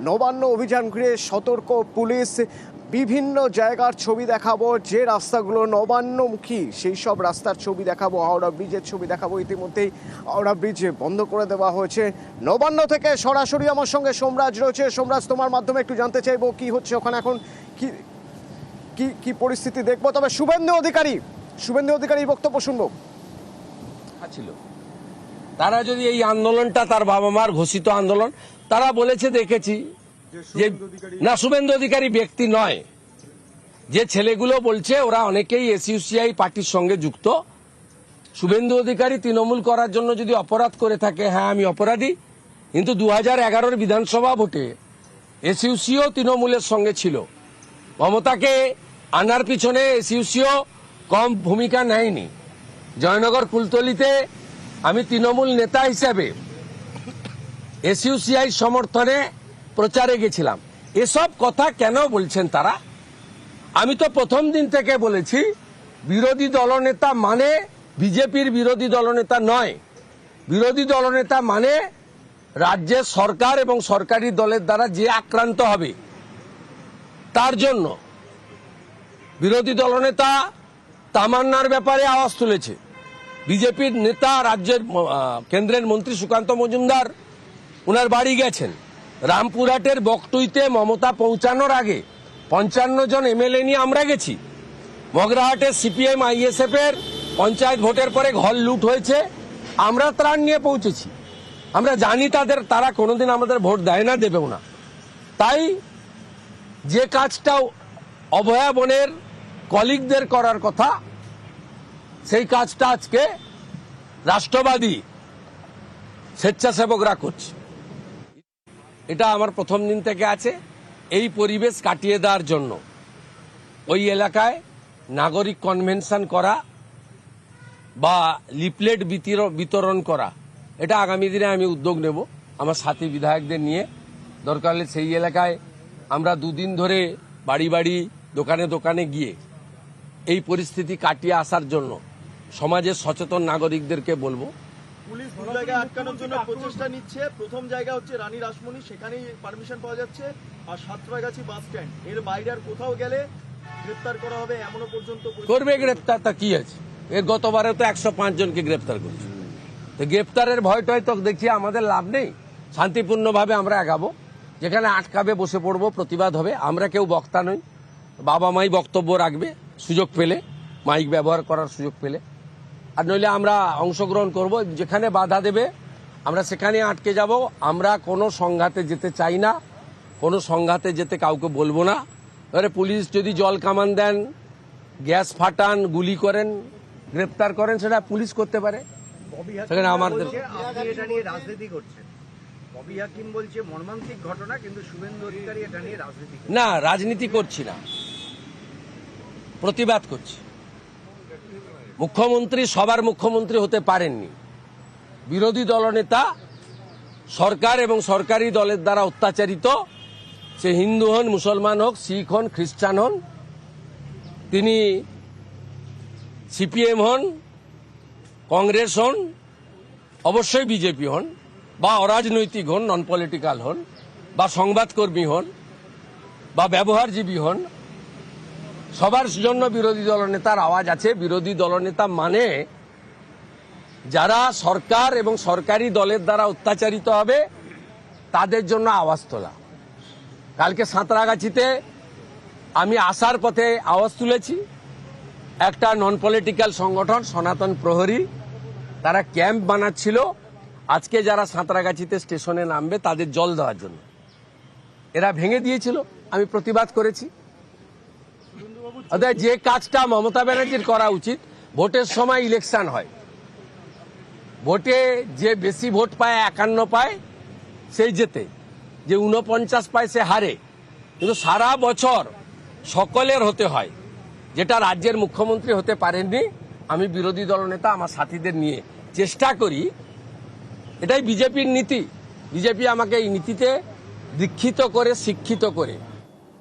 নবান্ন অভিযান ঘিরে সতর্ক পুলিশ। বিভিন্ন জায়গার ছবি দেখাবো, যে রাস্তাগুলো নবান্নমুখী, সেই সব রাস্তার ছবি দেখাবো, হাওড়া ব্রিজের ছবি দেখাবো ইতিমধ্যেই। হাওড়া ব্রিজ বন্ধ করে দেওয়া হয়েছে। নবান্ন থেকে সরাসরি আমার সঙ্গে সোমরাজ রয়েছে। সোমরাজ, তোমার মাধ্যমে একটু জানতে চাইব, কি হচ্ছে ওখানে এখন? কি কি কি পরিস্থিতি দেখব? তবে শুভেন্দু অধিকারী, শুভেন্দু অধিকারীর বক্তব্য শুনব। ছিল। তারা যদি এই আন্দোলনটা তার বাবা মার ঘোষিত আন্দোলন তারা বলেছে দেখেছি যে না শুভেন্দু অধিকারী ব্যক্তি নয়। যে ছেলেগুলো বলছে ওরা অনেকেই এসইউসিআই পার্টির সঙ্গে যুক্ত। শুভেন্দু অধিকারী তৃণমূল করার জন্য যদি অপরাধ করে থাকে হ্যাঁ আমি অপরাধী। কিন্তু দু হাজার এগারোর বিধানসভা ভোটে এসইউসিও তৃণমূলের সঙ্গে ছিল। মমতাকে আনার পিছনে এসইউসিও কম ভূমিকা নেয়নি। জয়নগর কুলতলিতে আমি তৃণমূল নেতা হিসাবে এসইউসিআই সমর্থনে প্রচারে গেছিলাম। এসব কথা কেন বলছেন তারা? আমি তো প্রথম দিন থেকে বলেছি, বিরোধী দলনেতা মানে বিজেপির বিরোধী দলনেতা নয়। বিরোধী দলনেতা মানে রাজ্যের সরকার এবং সরকারি দলের দ্বারা যে আক্রান্ত হবে। তার জন্য বিরোধী দলনেতা তামান্নার ব্যাপারে আওয়াজ তুলেছে। বিজেপির নেতা রাজ্যের কেন্দ্রের মন্ত্রী সুকান্ত মজুমদার ওনার বাড়ি গেছেন। রামপুরহাটের বকটুইতে মমতা পৌঁছানোর আগে পঞ্চান্ন জন এমএলএ নিয়ে আমরা গেছি। মগরাহাটের সিপিএম, আইএসএফ এর পঞ্চায়েত ভোটের পরে ঘর লুট হয়েছে। আমরা ত্রাণ নিয়ে পৌঁছেছি। আমরা জানি তাদের, তারা কোনোদিন আমাদের ভোট দেয় না, দেবেও না। তাই যে কাজটা অভয়া বনের কলিগদের করার কথা, সেই কাজটা আজকে রাষ্ট্রবাদী স্বেচ্ছাসেবকরা করছে। এটা আমার প্রথম দিন থেকে আছে, এই পরিবেশ কাটিয়ে দেওয়ার জন্য। ওই এলাকায় নাগরিক কনভেনশন করা বা লিপলেট বিতির- বিতরণ করা, এটা আগামী দিনে আমি উদ্যোগ নেব। আমার সাথী বিধায়কদের নিয়ে। দরকার হলে সেই এলাকায় আমরা দুদিন ধরে বাড়ি বাড়ি, দোকানে দোকানে গিয়ে এই পরিস্থিতি কাটিয়ে আসার জন্য সমাজের সচেতন নাগরিকদেরকে বলব। পুলিশ দু জায়গায় আটকানোর জন্য প্রচেষ্টা নিচ্ছে। প্রথম জায়গা হচ্ছে রানী রাসমণি, সেখানেই পারমিশন পাওয়া যাচ্ছে। আর সাতরাগাছি বাস স্ট্যান্ড, এর বাইরে আর কোথাও গেলে গ্রেপ্তার করা হবে এমনও পর্যন্ত করবে গ্রেপ্তার তা কি আছে? এর গতবারে তো একশো পাঁচ জনকে গ্রেপ্তার করছে। তো গ্রেপ্তারের ভয় তো দেখি আমাদের লাভ নেই। শান্তিপূর্ণভাবে আমরা আগাবো। যেখানে আটকাবে, বসে পড়ব, প্রতিবাদ হবে। আমরা কেউ বক্তা নই। বাবা মাই বক্তব্য রাখবে, সুযোগ পেলে। মাইক ব্যবহার করার সুযোগ পেলে। আর নইলে আমরা অংশগ্রহণ করব যেখানে বাধা দেবে আমরা সেখানে আটকে যাব। আমরা কোনো সংঘাতে যেতে চাই না কোনো সংঘাতে যেতে কাউকে বলব না। এবারে পুলিশ যদি জল কামান দেন গ্যাস ফাটান গুলি করেন গ্রেপ্তার করেন সেটা পুলিশ করতে পারে। সেখানে আমাদের বলছে, আপনি এটা নিয়ে রাজনীতি করছেন বলছে মর্মান্তিক ঘটনা কিন্তু শুভেন্দু অধিকারী এটা নিয়ে রাজনীতি না রাজনীতি করছি না। প্রতিবাদ করছি। মুখ্যমন্ত্রী সবার মুখ্যমন্ত্রী হতে পারেননি। বিরোধী দলনেতা, সরকার এবং সরকারি দলের দ্বারা অত্যাচারিত, সে হিন্দু হন, মুসলমান হোক, শিখ হন, খ্রিস্টান হন, তিনি সিপিএম হন, কংগ্রেস হন, অবশ্যই বিজেপি হন, বা অরাজনৈতিক হন নন পলিটিক্যাল হন, বা সংবাদকর্মী হন, বা ব্যবহারজীবী হন সবার জন্য বিরোধী দলনেতার আওয়াজ আছে। বিরোধী দলনেতা মানে যারা সরকার এবং সরকারি দলের দ্বারা অত্যাচারিত হবে, তাদের জন্য আওয়াজ তোলা। কালকে সাঁতরাগাছিতে আমি আসার পথে আওয়াজ তুলেছি। একটা নন পলিটিক্যাল সংগঠন, সনাতন প্রহরী, তারা ক্যাম্প বানাচ্ছিল। আজকে যারা সাঁতরাগাছিতে স্টেশনে নামবে, তাদের জল দেওয়ার জন্য। এরা ভেঙে দিয়েছিল। আমি প্রতিবাদ করেছি। যে কাজটা মমতা ব্যানার্জির করা উচিত, ভোটের সময় ইলেকশন হয়। ভোটে যে বেশি ভোট পায়, একান্ন পায়, সেই জেতে। যে উনপঞ্চাশ পায়, সে হারে। কিন্তু সারা বছর সকলের হতে হয়, যেটা রাজ্যের মুখ্যমন্ত্রী হতে পারেননি, আমি বিরোধী দলনেতা আমার সাথীদের নিয়ে চেষ্টা করি। এটাই বিজেপির নীতি। বিজেপি আমাকে এই নীতিতে দীক্ষিত করে, শিক্ষিত করে।